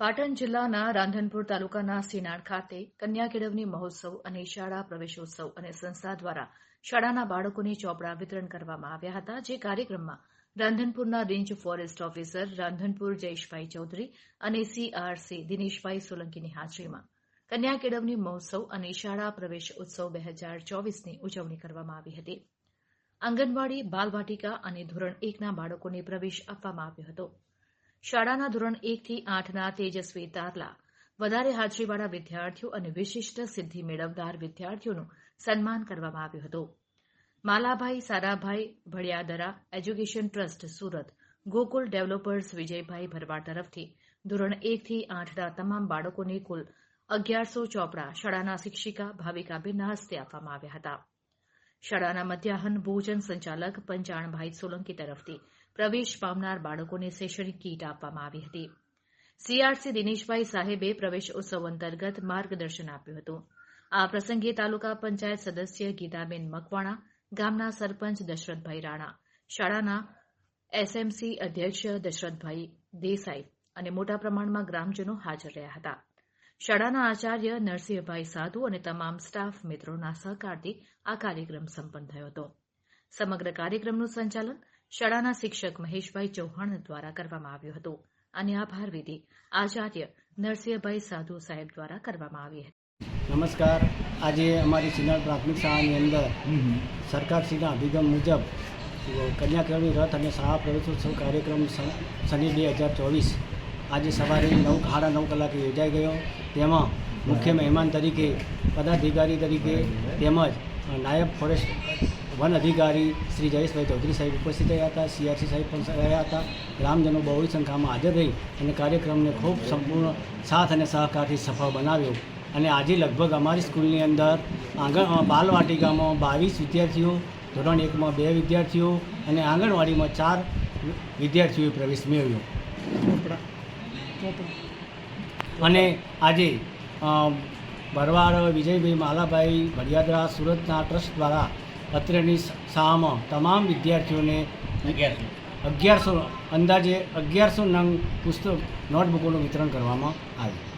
પાટણ જિલ્લાના રાંધનપુર તાલુકાના સિનાડ ખાતે કન્યા કેળવણી મહોત્સવ અને શાળા પ્રવેશોત્સવ અને સંસ્થા દ્વારા શાળાના બાળકોને ચોપડા વિતરણ કરવામાં આવ્યા હતા. જે કાર્યક્રમમાં રાંધનપુરના range forest officer Radhanpur Jayeshbhai Chaudhari અને સીઆરસી દિનેશભાઈ સોલંકીની હાજરીમાં કન્યા કેળવણી મહોત્સવ અને શાળા પ્રવેશ ઉત્સવ બે હજાર ચોવીસની ઉજવણી કરવામાં આવી હતી. આંગણવાડી, બાલવાટિકા અને ધોરણ એકના બાળકોને પ્રવેશ આપવામાં આવ્યો હતો. શાળાના ધોરણ એકથી આઠના તેજસ્વી તારલા. વધારે હાજરીવાળા વિદ્યાર્થીઓ અને વિશિષ્ટ સિદ્ધિ મેળવનાર વિદ્યાર્થીઓનું સન્માન કરવામાં આવ્યું હતું. Malabhai, Sarabhai, Bhaliyadara, education trust, Surat. Gokul developers Vijaybhai Bharwad તરફથી ધોરણ એકથી આઠના તમામ બાળકોને કુલ અગિયારસો ચોપડા શાળાના શિક્ષિકા ભાવિકાબેનના હસ્તે આપવામાં આવ્યા હતા. શાળાના મધ્યાહન ભોજન સંચાલક પંચાણભાઈ સોલંકી તરફથી પ્રવેશ પામનાર બાળકોને શૈક્ષણિક કીટ આપવામાં આવી હતી. સીઆરસી દિનેશભાઈ સાહેબે પ્રવેશ ઉત્સવ અંતર્ગત માર્ગદર્શન આપ્યું હતું. આ પ્રસંગે તાલુકા પંચાયત સદસ્ય ગીતાબેન મકવાણા, ગામના સરપંચ દશરથભાઈ રાણા, શાળાના એસએમસી અધ્યક્ષ દશરથભાઈ દેસાઈ અને મોટા પ્રમાણમાં ગ્રામજનો હાજર રહ્યા હતા. શાળાના આચાર્ય નરસિંહભાઈ સાધુ અને તમામ સ્ટાફ મિત્રોના સહકારથી આ કાર્યક્રમ સંપન્ન થયો હતો. સમગ્ર કાર્યક્રમનું સંચાલન શાળાના શિક્ષક મહેશભાઈ ચૌહાણ દ્વારા કરવામાં આવ્યું હતું અને આભાર વિધિ આચાર્ય નરસિંહભાઈ સાધુ સાહેબ દ્વારા કરવામાં આવી હતી. નમસ્કાર. આજે અમારી સિનાર પ્રાથમિક શાળાની અંદર સરકારશ્રીના અભિગમ મુજબ કન્યા કેળવણી રથ અને શાળા પ્રવેશોત્સવ કાર્યક્રમ સ- શનિ બે હજાર ચોવીસ આજે સવારે નવ સાડા નવ કલાકે યોજાઈ ગયો. તેમાં મુખ્ય મહેમાન તરીકે, પદાધિકારી તરીકે તેમજ નાયબ ફોરેસ્ટ વન અધિકારી શ્રી જયેશભાઈ ચૌધરી સાહેબ ઉપસ્થિત રહ્યા હતા, સીઆરસી સાહેબ પણ રહ્યા હતા. ગ્રામજનો બહોળી સંખ્યામાં હાજર રહી અને કાર્યક્રમને ખૂબ સંપૂર્ણ સાથ અને સહકારથી સફળ બનાવ્યો. અને આજે લગભગ અમારી સ્કૂલની અંદર આંગણ બાલવાટિકામાં બાવીસ વિદ્યાર્થીઓ, ધોરણ એકમાં બે વિદ્યાર્થીઓ અને આંગણવાડીમાં ચાર વિદ્યાર્થીઓએ પ્રવેશ મેળવ્યો. અને આજે ભરવાડ વિજયભાઈ માલાભાઈ ભડિયાદરા સુરતના ટ્રસ્ટ દ્વારા અત્રેની શાળામાં તમામ વિદ્યાર્થીઓને અગિયારસો અંદાજે અગિયારસો નંગ પુસ્તક નોટબુકોનું વિતરણ કરવામાં આવ્યું.